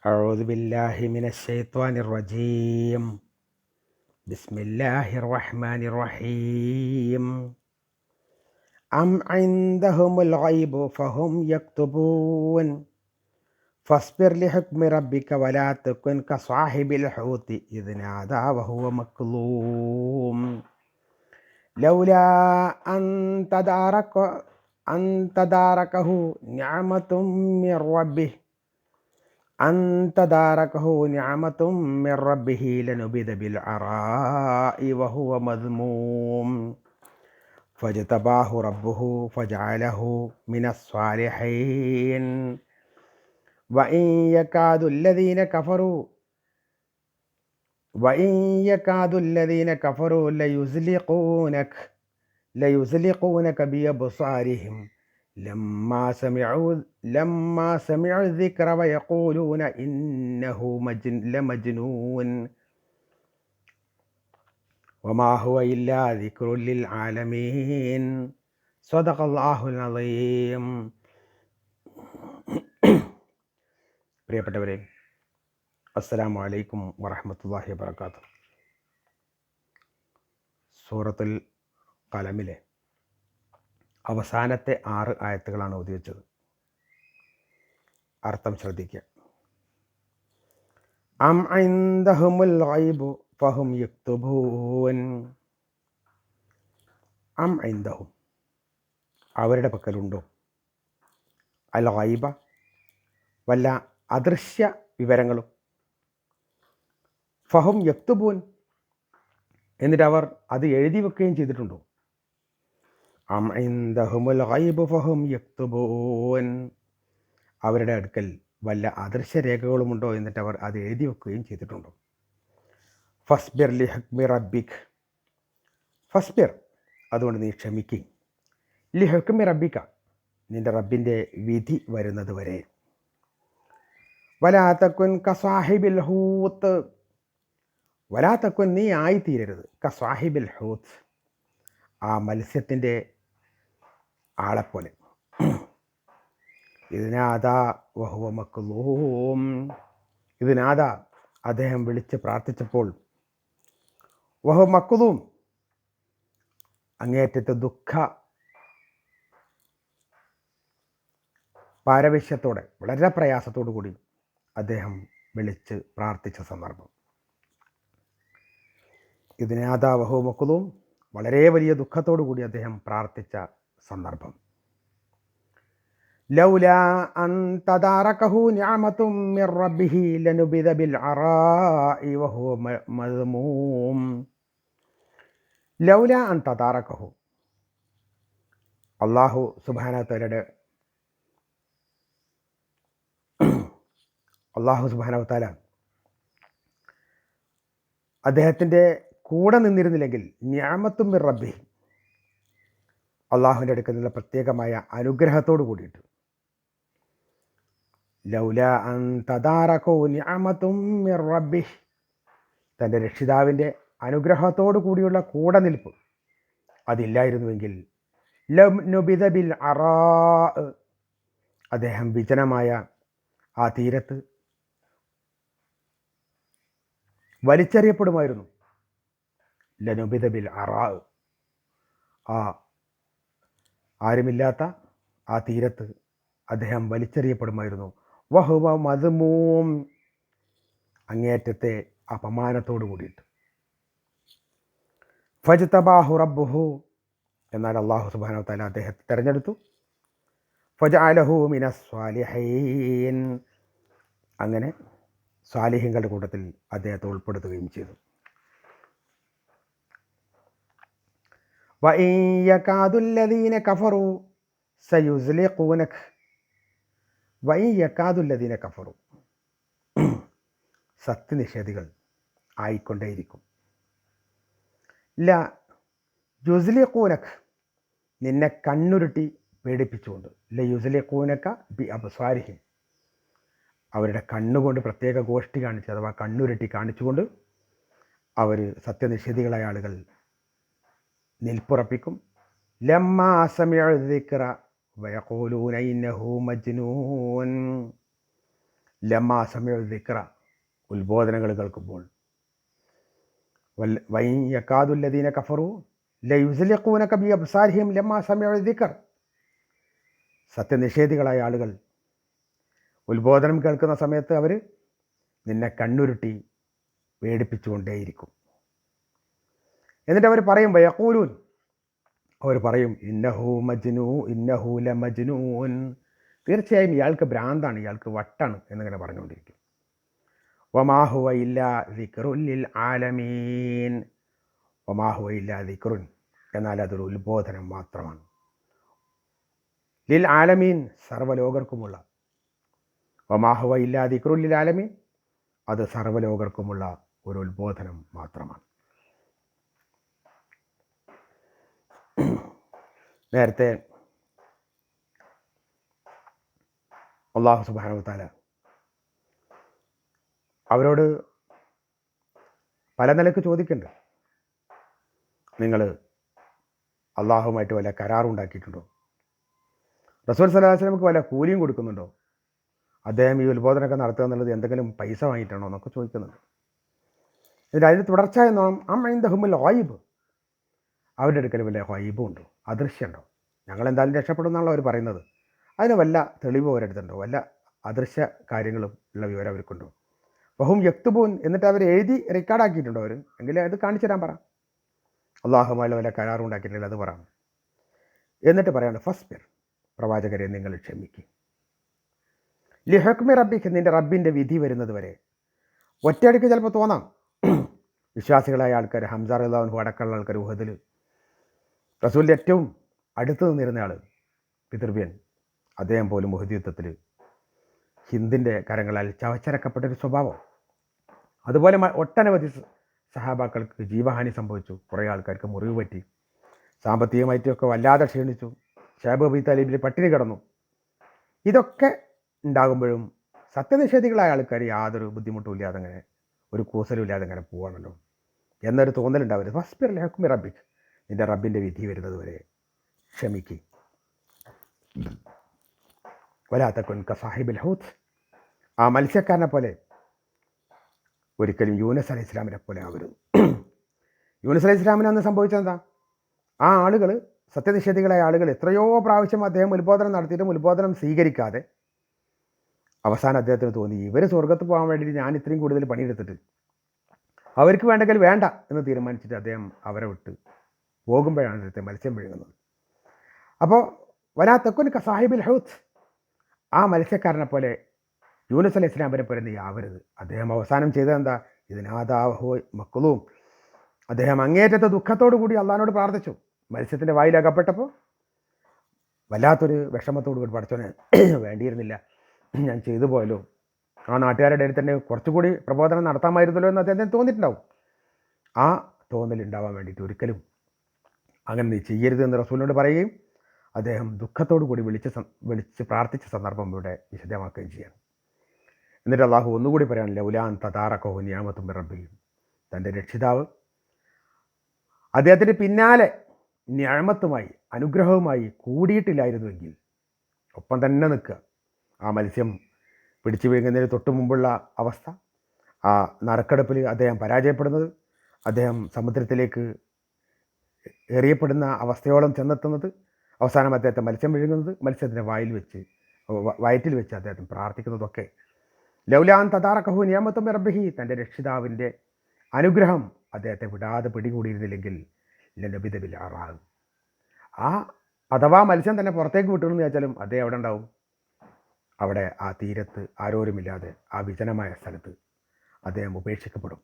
أعوذ بالله من الشيطان الرجيم. بسم الله الرحمن الرحيم. أم عندهم الغيب فهم يكتبون. فاصبر لحكم ربك ولا تكن كصاحب الحوت إذ نادى وهو مكظوم لولا أن تدارك أن تداركه نعمة من ربه أن تداركه نعمة من ربه لنبذ بالعراء وهو مذموم. فاجتباه ربه فجعله من الصالحين. وإن يكاد الذين كفروا وإن يكاد الذين كفروا ليزلقونك ليزلقونك بأبصارهم. لما سمعوا لما سمعوا الذكر ويقولون إنه مجن لمجنون وما هو إلا ذكر للعالمين صدق الله العظيم പ്രിയപ്പെട്ടവരെ അസ്സലാമു അലൈക്കും വറഹമത്തല്ലാഹി വബർക്കാത്തു സൂറത്തുൽ കലമിലെ അവസാനത്തെ ആറ് ആയത്തുകളാണ് ഓതി വെച്ചത്. അർത്ഥം ശ്രദ്ധിക്കുക. അം ഐന്ദഹുമുൽ ഗൈബു ഫഹും യക്തുബൂൻ. അം ഐന്ദഹും അവരുടെ പക്കലുണ്ടോ? അൽ ഗൈബ. വല്ല അദൃശ്യ വിവരങ്ങളും? ഫഹും യക്തുബൂൻ. എന്നിട്ട് അവർ അത് എഴുതി വെക്കുകയും ചെയ്തിട്ടുണ്ടോ? അം ഇന്ദഹുമുൽ ഗൈബ് ഫഹും യക്തുബൂൻ. അവരുടെ അടുക്കൽ വല്ല അദൃശ്യ രേഖകളുമുണ്ടോ എന്നിട്ട് അവർ അത് എഴുതി വെക്കുകയും ചെയ്തിട്ടുണ്ടോ? ഫസ്ബിർ ലി ഹക്മി റബ്ബിക്. ഫസ്ബിർ അതുകൊണ്ട് നീ ക്ഷമിക്കി. ലി ഹക്മി റബ്ബിക്ക നിന്റെ റബ്ബിന്റെ വിധി വരുന്നത് വരെ. വലാത്തക്കുൻ കസാഹിബിൽ ഹൂത്ത്. വലാത്തക്കുൻ നീ ആയിത്തീരരുത് കസാഹിബിൽ ഹൂത്ത്. ആ മത്സ്യത്തിന്റെ ആളെപ്പോലെ. ഇതിനാദാ വഹുവ മക്ലൂം ഇതിനാദാ അദ്ദേഹം വിളിച്ച് പ്രാർത്ഥിച്ചപ്പോൾ വഹു മക്കുതും അങ്ങേറ്റത്തെ ദുഃഖ പാരവശ്യത്തോടെ വളരെ പ്രയാസത്തോടു കൂടി അദ്ദേഹം വിളിച്ച് പ്രാർത്ഥിച്ച സന്ദർഭം. ഇതിനാദാ വഹു മക്കുതും വളരെ വലിയ ദുഃഖത്തോടു കൂടി അദ്ദേഹം പ്രാർത്ഥിച്ച സന്ദർഭം. ലൗല അൻ തദാറകഹു നിഅമതും മിർ റബ്ബിഹി ലനുബിദ ബിൽ അറാഇ വഹുവ മദ്മൂം. ലൗല അൻ തദാറകഹു. അള്ളാഹു സുബാന തലയുടെ അള്ളാഹു സുബാന അദ്ദേഹത്തിന്റെ കൂടെ നിന്നിരുന്നില്ലെങ്കിൽ ഞാമത്തും മിർ റബ്ബി അള്ളാഹുവിന്റെ അടുക്കൽ നിന്നുള്ള പ്രത്യേകമായ അനുഗ്രഹത്തോട് കൂടിയിട്ട്. ലൗല അൻ റബ്ബി തന്റെ രക്ഷിതാവിന്റെ അനുഗ്രഹത്തോടു കൂടിയുള്ള കൂടെ നിൽപ്പ് അതില്ലായിരുന്നുവെങ്കിൽ ലം നുബിദ ബിൽ അറാ അദ്ദേഹം വിജനമായ ആ തീരത്ത് വലിച്ചെറിയപ്പെടുമായിരുന്നു. ലനുബിദ ബിൽ അറാ ആ ആരുമില്ലാത്ത ആ തീരത്ത് അദ്ദേഹം വലിച്ചെറിയപ്പെടുമായിരുന്നു. വഹുവ മധുമൂം അങ്ങേറ്റത്തെ അപമാനത്തോടു കൂടിയിട്ട്. ഫജ്തബാഹു റബ്ബുഹു എന്നാൽ അള്ളാഹു സുബാന താല അദ്ദേഹത്തെ തിരഞ്ഞെടുത്തു. ഫജാലഹു മിന സ്വാലിഹീൻ. അങ്ങനെ സ്വാലിഹ്യങ്ങളുടെ കൂട്ടത്തിൽ അദ്ദേഹത്തെ ഉൾപ്പെടുത്തുകയും ചെയ്തു. വയ്യക്കാതുല്ലദീന കഫറു സയുസ്ലെ കൂനഖ് വയ്യക്കാതുല്ലദീന കഫറു. സത്യനിഷേധികൾ ആയിക്കൊണ്ടേയിരിക്കും. ല യുസ്ലി കൂനഖ് നിന്നെ കണ്ണുരുട്ടി പേടിപ്പിച്ചുകൊണ്ട്. ല യുസ്ലി കൂനക്ക ബി അബ്സ്വാരിഹിം അവരുടെ കണ്ണുകൊണ്ട് പ്രത്യേക ഗോഷ്ഠി കാണിച്ച് അഥവാ കണ്ണുരുട്ടി കാണിച്ചുകൊണ്ട് അവർ സത്യനിഷേധികളായ ആളുകൾ നിൽപ്പുറപ്പിക്കും. ലമ്മ സമിഅ ദിക്ര വയഖൂലൂന ഇന്നഹു മജ്നൂൻ. ലമ്മ സമയ ദിക്ര ഉത്ബോധനങ്ങൾ കേൾക്കുമ്പോൾ. വൽ വൈ യക്കാതുല്ലദീന കഫറു ലയുസലിഖൂന കബി അബ്സാരിഹിം ലമ്മ സമയ ദിക്ർ സത്യനിഷേധികളായ ആളുകൾ ഉത്ബോധനം കേൾക്കുന്ന സമയത്ത് അവർ നിന്നെ കണ്ണുരുട്ടി പേടിപ്പിച്ചുകൊണ്ടേയിരിക്കും. എന്നിട്ട് അവർ പറയും വയക്കൂലൂൻ അവർ പറയും ഇന്നഹു മജ്നു ഇന്നഹു ല മജ്നൂൻ തീർച്ചയായും ഇയാൾക്ക് ഭ്രാന്താണ് ഇയാൾക്ക് വട്ടാണ് എന്നിങ്ങനെ പറഞ്ഞുകൊണ്ടിരിക്കും. വമാഹുവ ഇല്ല ദിക്റുല്ലിൽ ആലമീൻ. വമാഹുവ ഇല്ല ദിക്റുൻ. എന്നാൽ അതൊരു ഉത്ബോധനം മാത്രമാണ്. ലിൽ ആലമീൻ സർവലോകർക്കുമുള്ള. വമാഹുവ ഇല്ല ദിക്റുല്ലിൽ ആലമീൻ. അത് സർവലോകർക്കുമുള്ള ഒരു ഉത്ബോധനം മാത്രമാണ്. നേരത്തെ അള്ളാഹു സുബാനവത്താല അവരോട് പല നിലയ്ക്ക് ചോദിക്കുന്നുണ്ട്. നിങ്ങൾ അള്ളാഹുമായിട്ട് വല്ല കരാറുണ്ടാക്കിയിട്ടുണ്ടോ? റസൂൽ സലാഹുസ്ലമക്ക് വല്ല കൂലിയും കൊടുക്കുന്നുണ്ടോ? അദ്ദേഹം ഈ ഉത്ബോധനമൊക്കെ നടത്തുക എന്നുള്ളത് എന്തെങ്കിലും പൈസ വാങ്ങിയിട്ടാണോ എന്നൊക്കെ ചോദിക്കുന്നുണ്ട്. എന്നിട്ട് അതിന്റെ തുടർച്ച എന്നോണം ആ മൈന്ദഹുമിൽ ഓയിബ് അവരുടെ അടുക്കൽ വല്ല ഹൈബും ഉണ്ടോ? അദൃശ്യമുണ്ടോ? ഞങ്ങൾ എന്തായാലും രക്ഷപ്പെടും എന്നാണല്ലോ അവർ പറയുന്നത്. അതിന് വല്ല തെളിവ് അവരെടുത്തുണ്ടോ? വല്ല അദൃശ്യ കാര്യങ്ങളും ഉള്ള വിവരം അവർക്കുണ്ടോ? ബഹും യക്തുബൂൻ എന്നിട്ട് അവർ എഴുതി റെക്കോർഡാക്കിയിട്ടുണ്ടോ അവർ എങ്കിലും അത് കാണിച്ചു തരാൻ പറ. അള്ളാഹുമായി വല്ല കരാറും ഉണ്ടാക്കിയിട്ടുണ്ടെങ്കിൽ അത് പറ. എന്നിട്ട് പറയാണ് പേർ പ്രവാചകരെ നിങ്ങൾ ക്ഷമിക്കും. ലിഹക്മി റബ്ബിക്ക് നിന്റെ റബ്ബിന്റെ വിധി വരുന്നത് വരെ. ഒറ്റയടിക്ക് ചിലപ്പോൾ തോന്നാം. വിശ്വാസികളായ ആൾക്കാർ ഹംസാർ അള്ളാഹുൻ അടക്കമുള്ള ആൾക്കാർ ഉഹദിൽ റസൂലിന്റെ ഏറ്റവും അടുത്ത് നിന്നിരുന്നയാൾ പിതൃവ്യൻ. അദ്ദേഹം പോലും ഉഹദ് യുദ്ധത്തിൽ ഹിന്ദിന്റെ കരങ്ങളാൽ ചവച്ചരക്കപ്പെട്ടൊരു സ്വഭാവം. അതുപോലെ ഒട്ടനവധി സഹാബാക്കൾക്ക് ജീവഹാനി സംഭവിച്ചു. കുറേ ആൾക്കാർക്ക് മുറിവ് പറ്റി. സാമ്പത്തികമായിട്ടൊക്കെ വല്ലാതെ ക്ഷീണിച്ചു. ഷാബ് അബി താലിബിൽ പട്ടിണി കിടന്നു. ഇതൊക്കെ ഉണ്ടാകുമ്പോഴും സത്യനിഷേധികളായ ആൾക്കാർ യാതൊരു ബുദ്ധിമുട്ടും ഇല്ലാതെ അങ്ങനെ ഒരു കൂസലും ഇല്ലാതെ അങ്ങനെ പോവാണല്ലോ. എന്നൊരു തോന്നലുണ്ടാവരുത്. ഫസ്പിർ ലഹക്കുമി റബ്ബിക്ക് നിന്റെ റബ്ബിന്റെ വിധി വരുന്നത് വരെ ക്ഷമിക്ക്. വലാത്തക്കൊൻ കൊൻക സാഹിബിൽ ഹൗത്ത്. ആ മത്സ്യക്കാരനെ പോലെ ഒരിക്കലും യൂനസ് അലൈഹി ഇസ്ലാമിനെ പോലെ ആവരുത്. യൂനസ് അലൈഹി ഇസ്ലാമിന് അന്ന് സംഭവിച്ചത് എന്താ ആ ആളുകൾ സത്യനിഷേധികളായ ആളുകൾ എത്രയോ പ്രാവശ്യം അദ്ദേഹം ഉത്ബോധനം നടത്തിയിട്ടും ഉത്ബോധനം സ്വീകരിക്കാതെ അവസാനം അദ്ദേഹത്തിന് തോന്നി ഇവർ സ്വർഗത്ത് പോകാൻ വേണ്ടിയിട്ട് ഞാൻ ഇത്രയും കൂടുതൽ പണിയെടുത്തിട്ട് അവർക്ക് വേണ്ടെങ്കിൽ വേണ്ട എന്ന് തീരുമാനിച്ചിട്ട് അദ്ദേഹം അവരെ വിട്ട് പോകുമ്പോഴാണ് ഇവിടുത്തെ മത്സ്യം വിഴുങ്ങുന്നത്. അപ്പോൾ വലാ തെക്കുൻ സാഹിബിൽ ഹൗത്ത്. ആ മത്സ്യക്കാരനെ പോലെ യൂനുസ് അലൈഹി വരെ പോലെ നീ ആവരുത് അദ്ദേഹം അവസാനം ചെയ്തത് എന്താ? ഇതിനാദാഹോ മക്കളും അദ്ദേഹം അങ്ങേറ്റത്തെ ദുഃഖത്തോടു കൂടി അള്ളഹാനോട് പ്രാർത്ഥിച്ചു. മത്സ്യത്തിന്റെ വായിൽ അകപ്പെട്ടപ്പോൾ വല്ലാത്തൊരു വിഷമത്തോടു കൂടി പഠിച്ചോനെ വേണ്ടിയിരുന്നില്ല. ഞാൻ ചെയ്തു പോയല്ലോ. ആ നാട്ടുകാരുടെ ഇടയിൽ തന്നെ കുറച്ചുകൂടി പ്രബോധനം നടത്താമായിരുന്നല്ലോ എന്ന് അദ്ദേഹത്തിന് തോന്നിയിട്ടുണ്ടാവും. ആ തോന്നലുണ്ടാവാൻ വേണ്ടിയിട്ട് ഒരിക്കലും അങ്ങനെ നീ ചെയ്യരുത് എന്ന് റസൂലിനോട് പറയുകയും അദ്ദേഹം ദുഃഖത്തോടു കൂടി വിളിച്ച് വിളിച്ച് പ്രാർത്ഥിച്ച സന്ദർഭം ഇവിടെ വിശദമാക്കുകയും ചെയ്യാണ്. എന്നിട്ട് അള്ളാഹു ഒന്നുകൂടി പറയാൻ ലൗലാൻ തതാറക്കോ നിയാമത്തും റബ്ബിയും തന്റെ രക്ഷിതാവ് അദ്ദേഹത്തിന് പിന്നാലെ ഞാമത്തുമായി അനുഗ്രഹവുമായി കൂടിയിട്ടില്ലായിരുന്നുവെങ്കിൽ ഒപ്പം തന്നെ നിൽക്കുക. ആ മത്സ്യം പിടിച്ചു വീങ്ങുന്നതിന് തൊട്ട് മുമ്പുള്ള അവസ്ഥ ആ നറുക്കെടുപ്പിൽ അദ്ദേഹം പരാജയപ്പെടുന്നത് അദ്ദേഹം സമുദ്രത്തിലേക്ക് എറിയപ്പെടുന്ന അവസ്ഥയോളം ചെന്നെത്തുന്നത് അവസാനം അദ്ദേഹത്തെ മത്സ്യം വിഴുങ്ങുന്നത് മത്സ്യത്തിന്റെ വായിൽ വെച്ച് വയറ്റിൽ വെച്ച് അദ്ദേഹം പ്രാർത്ഥിക്കുന്നതൊക്കെ. ലൗലാൻ തതാറക്കഹു നിയമത്തും റബ്ബിഹി തന്റെ രക്ഷിതാവിന്റെ അനുഗ്രഹം അദ്ദേഹത്തെ വിടാതെ പിടികൂടിയിരുന്നില്ലെങ്കിൽ ലബിതബിൽ ആറാകും ആ അഥവാ മത്സ്യം തന്നെ പുറത്തേക്ക് വിട്ടുമെന്ന് വെച്ചാലും അദ്ദേഹം എവിടെ ഉണ്ടാവും. അവിടെ ആ തീരത്ത് ആരോരുമില്ലാതെ ആ വിജനമായ സ്ഥലത്ത് അദ്ദേഹം ഉപേക്ഷിക്കപ്പെടും.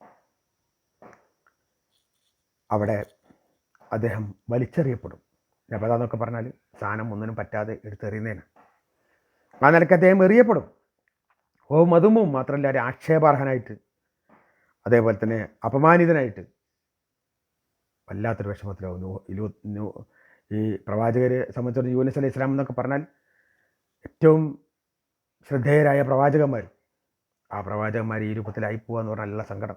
അവിടെ അദ്ദേഹം വലിച്ചെറിയപ്പെടും. ഞാൻ എന്നൊക്കെ പറഞ്ഞാൽ സാധനം ഒന്നിനും പറ്റാതെ എടുത്തെറിയുന്നതിന് ആ നിലയ്ക്ക് അദ്ദേഹം എറിയപ്പെടും. ഓ മതുമും മാത്രമല്ല ഒരു ആക്ഷേപാർഹനായിട്ട് അതേപോലെ തന്നെ അപമാനിതനായിട്ട്. വല്ലാത്തൊരു വിഷമത്തിലാവും. ഈ പ്രവാചകരെ സംബന്ധിച്ചിടത്തോളം യൂനിസ് അലൈഹി ഇസ്ലാം എന്നൊക്കെ പറഞ്ഞാൽ ഏറ്റവും ശ്രദ്ധേയരായ പ്രവാചകന്മാർ. ആ പ്രവാചകന്മാർ ഈ രൂപത്തിലായി പോകുക എന്ന് പറഞ്ഞാൽ നല്ല സങ്കടം.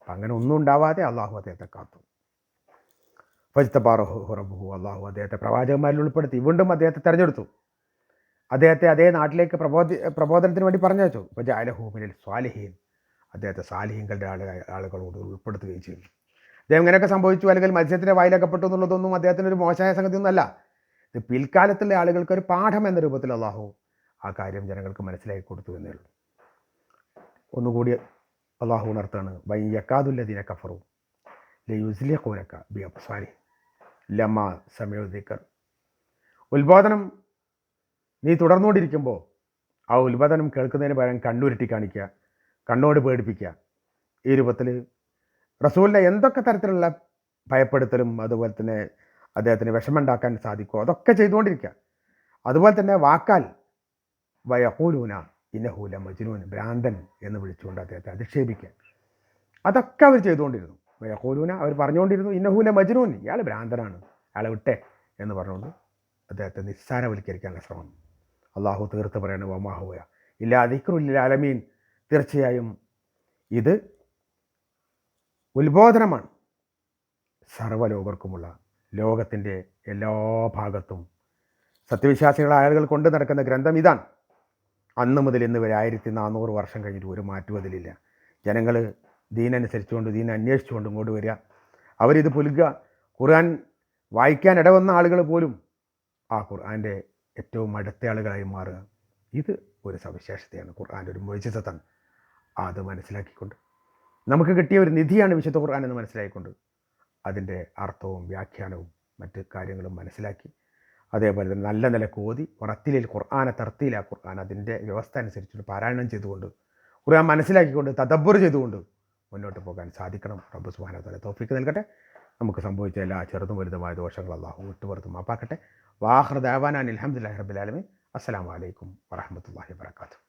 അപ്പം അങ്ങനെ ഒന്നും ഉണ്ടാവാതെ അള്ളാഹു അദ്ദേഹത്തെ കാത്തു. ഫജിത്തബാറഹു ഹുറബുഹു അള്ളാഹു അദ്ദേഹത്തെ പ്രവാചകന്മാരിൽ ഉൾപ്പെടുത്തി. വീണ്ടും അദ്ദേഹത്തെ തിരഞ്ഞെടുത്തു. അദ്ദേഹത്തെ അതേ നാട്ടിലേക്ക് പ്രബോധ പ്രബോധനത്തിന് വേണ്ടി പറഞ്ഞു വെച്ചു അപ്പോൾ ജാലഹൂമിനിൽ സ്വാലിഹീൻ. അദ്ദേഹത്തെ സാലിഹീങ്ങളുടെ ആളുകൾ ആളുകളോട് ഉൾപ്പെടുത്തുകയും ചെയ്തു. അദ്ദേഹം ഇങ്ങനെയൊക്കെ സംഭവിച്ചു. അല്ലെങ്കിൽ മത്സ്യത്തിന്റെ വായിലകപ്പെട്ടു എന്നുള്ളതൊന്നും അദ്ദേഹത്തിന് ഒരു മോശമായ സംഗതിയൊന്നുമല്ല. ഇത് പിൽക്കാലത്തുള്ള ആളുകൾക്ക് ഒരു പാഠം എന്ന രൂപത്തിൽ അള്ളാഹു ആ കാര്യം ജനങ്ങൾക്ക് മനസ്സിലാക്കി കൊടുത്തു എന്നേ ഉള്ളൂ. ഒന്നുകൂടി അള്ളാഹു ഉണർത്താണ് വൈ യക്കാതുല്ലദീന കഫറു കോരക്ക ബി അബ്സാരി ലമ്മ സമയോദിക്കർ ഉത്ബോധനം നീ തുടർന്നുകൊണ്ടിരിക്കുമ്പോൾ ആ ഉത്ബോധനം കേൾക്കുന്നതിന് പകരം കണ്ണുരുട്ടി കാണിക്കുക കണ്ണോട് പേടിപ്പിക്കുക. ഈ രൂപത്തിൽ റസൂലിനെ എന്തൊക്കെ തരത്തിലുള്ള ഭയപ്പെടുത്തലും അതുപോലെ തന്നെ അദ്ദേഹത്തിന് വിഷമമുണ്ടാക്കാൻ സാധിക്കുമോ അതൊക്കെ ചെയ്തുകൊണ്ടിരിക്കുക. അതുപോലെ തന്നെ വാക്കാൽ വയഹൂലൂന ഇന്നഹൂല മജ്നൂൻ ഭ്രാന്തൻ എന്ന് വിളിച്ചുകൊണ്ട് അദ്ദേഹത്തെ അധിക്ഷേപിക്കുക. അതൊക്കെ അവർ ചെയ്തുകൊണ്ടിരുന്നു. വയഹൂലൂന അവർ പറഞ്ഞുകൊണ്ടിരുന്നു ഇന്നഹൂല മജ്നൂൻ. ഇയാൾ ഭ്രാന്തനാണ്. അയാളെ വിട്ടെ എന്ന് പറഞ്ഞുകൊണ്ട് അദ്ദേഹത്തെ നിസ്സാരവൽക്കരിക്കാനുള്ള ശ്രമം. അള്ളാഹു തീർത്ത് പറയാണ് വമാഹുവ ഇല്ല അതിക്രുല്ല അലമീൻ. തീർച്ചയായും ഇത് ഉത്ബോധനമാണ്. സർവലോകർക്കുമുള്ള ലോകത്തിന്റെ എല്ലാ ഭാഗത്തും. സത്യവിശ്വാസികളായ ആളുകൾ കൊണ്ട് നടക്കുന്ന ഗ്രന്ഥം ഇതാണ്. അന്ന് മുതൽ ഇന്ന് വരെ ആയിരത്തി നാനൂറ് വർഷം കഴിഞ്ഞിട്ട് ഒരു മാറ്റവും അതിലില്ല. ജനങ്ങൾ ദീനനുസരിച്ചുകൊണ്ട് ദീന അന്വേഷിച്ചുകൊണ്ട് ഇങ്ങോട്ട് വരിക. അവരിത് പുലുക ഖുർആൻ വായിക്കാൻ ഇടവന്ന ആളുകൾ പോലും ആ ഖുർആന്റെ ഏറ്റവും അടുത്ത ആളുകളായി മാറുക. ഇത് ഒരു സവിശേഷതയാണ്. ഖുർആന്റെ ഒരു മൊയ്ജിതത്താണ് അത് മനസ്സിലാക്കിക്കൊണ്ട്. നമുക്ക് കിട്ടിയ ഒരു നിധിയാണ് വിശുദ്ധ ഖുർആൻ എന്ന് മനസ്സിലാക്കിക്കൊണ്ട് അതിന്റെ അർത്ഥവും വ്യാഖ്യാനവും മറ്റ് കാര്യങ്ങളും മനസ്സിലാക്കി. അതേപോലെ തന്നെ നല്ല നിലയ്ക്ക് ഓതി ഉറത്തിലിൽ ഖുർആാനെ തർത്തിയില്ല ഖുർആൻ അതിന്റെ വ്യവസ്ഥ അനുസരിച്ചിട്ട് പാരായണം ചെയ്തുകൊണ്ട് ഖുർആൻ മനസ്സിലാക്കിക്കൊണ്ട് തദബ്ബർ ചെയ്തുകൊണ്ട് മുന്നോട്ട് പോകാൻ സാധിക്കണം. റബ്ബ് സുബാന തല തോഫിക്ക് നൽകട്ടെ. നമുക്ക് സംഭവിച്ച എല്ലാ ചെറുതും വലുതുമായ ദോഷങ്ങൾ അള്ളാഹു വിട്ടുപുറത്തും മാപ്പാക്കട്ടെ. വാഹൃദാവാനാൻ അലഹമുല്ലാ റബ്ബുലാലമി അസ്സാം വലൈക്കും വറഹമത്തല്ലാഹി വാത്തു